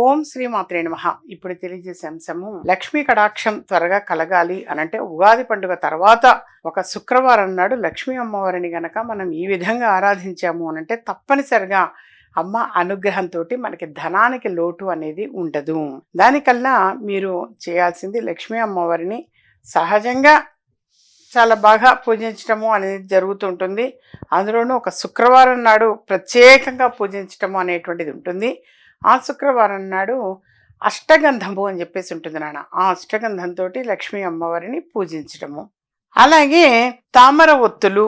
ఓం శ్రీ మాత్రే మహా ఇప్పుడు తెలియజేసే అంశము లక్ష్మీ కటాక్షం త్వరగా కలగాలి అనంటే ఉగాది పండుగ తర్వాత ఒక శుక్రవారం నాడు లక్ష్మీ అమ్మవారిని గనక మనం ఈ విధంగా ఆరాధించాము అనంటే తప్పనిసరిగా అమ్మ అనుగ్రహంతో మనకి ధనానికి లోటు అనేది ఉండదు. దానికల్లా మీరు చేయాల్సింది లక్ష్మీ అమ్మవారిని సహజంగా చాలా బాగా పూజించటము అనేది జరుగుతుంటుంది. అందులోనూ ఒక శుక్రవారం నాడు ప్రత్యేకంగా పూజించటము అనేటువంటిది ఉంటుంది. ఆ శుక్రవారం నాడు అష్టగంధము అని చెప్పేసి ఉంటుంది నాన్న. ఆ అష్టగంధంతో లక్ష్మీ అమ్మవారిని పూజించటము. అలాగే తామర ఒత్తులు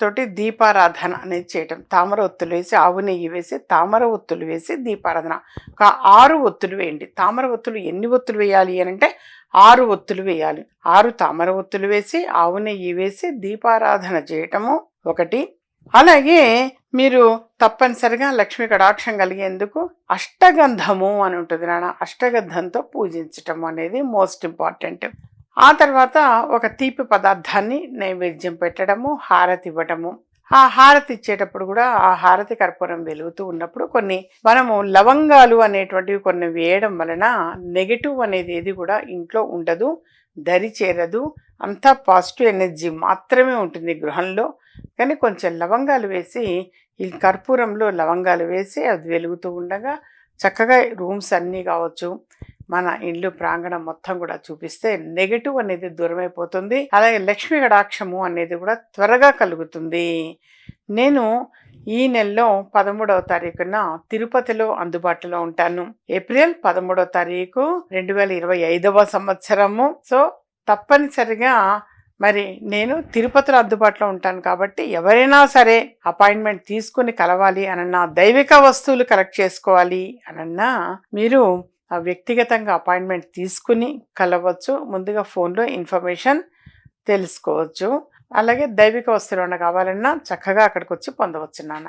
తోటి దీపారాధన అనేది చేయటం. తామర ఒత్తులు వేసి ఆవు నెయ్యి వేసి తామర ఒత్తులు వేసి దీపారాధన. ఒక ఆరు ఒత్తులు వేయండి. తామర ఒత్తులు ఎన్ని ఒత్తులు వేయాలి అని అంటే ఆరు ఒత్తులు వేయాలి. ఆరు తామర ఒత్తులు వేసి ఆవు నెయ్యి వేసి దీపారాధన చేయటము ఒకటి. అలాగే మీరు తప్పనిసరిగా లక్ష్మి కటాక్షం కలిగేందుకు అష్టగంధము అని ఉంటుంది నాన్న. అష్టగంధంతో పూజించటం అనేది మోస్ట్ ఇంపార్టెంట్. ఆ తర్వాత ఒక తీపి పదార్థాన్ని నైవేద్యం పెట్టడము హారతి ఇవ్వటము. ఆ హారతి ఇచ్చేటప్పుడు కూడా ఆ హారతి కర్పూరం వెలుగుతూ ఉన్నప్పుడు కొన్ని మనము లవంగాలు అనేటువంటివి కొన్ని వేయడం వలన నెగటివ్ అనేది ఏది కూడా ఇంట్లో ఉండదు దరి చేరదు. అంతా పాజిటివ్ ఎనర్జీ మాత్రమే ఉంటుంది గృహంలో. కానీ కొంచెం లవంగాలు వేసి ఈ కర్పూరంలో లవంగాలు వేసి అది వెలుగుతూ ఉండగా చక్కగా రూమ్స్ అన్నీ కావచ్చు. మన ఇండ్లు ప్రాంగణం మొత్తం కూడా చూపిస్తే నెగటివ్ అనేది దూరమైపోతుంది. అలాగే లక్ష్మీ గడాక్షము అనేది కూడా త్వరగా కలుగుతుంది. నేను ఈ నెలలో పదమూడవ తారీఖున తిరుపతిలో అందుబాటులో ఉంటాను. ఏప్రిల్ పదమూడవ తారీఖు రెండు వేల ఇరవై ఐదవ సంవత్సరము. సో తప్పనిసరిగా మరి నేను తిరుపతిలో అందుబాటులో ఉంటాను కాబట్టి ఎవరైనా సరే అపాయింట్మెంట్ తీసుకుని కలవాలి అనన్నా దైవిక వస్తువులు కలెక్ట్ చేసుకోవాలి అనన్నా మీరు వ్యక్తిగతంగా అపాయింట్మెంట్ తీసుకుని కలవచ్చు. ముందుగా ఫోన్లో ఇన్ఫర్మేషన్ తెలుసుకోవచ్చు. అలాగే దైవిక వస్తువులు ఏమైనా కావాలన్నా చక్కగా అక్కడికి వచ్చి పొందవచ్చు నాన్న.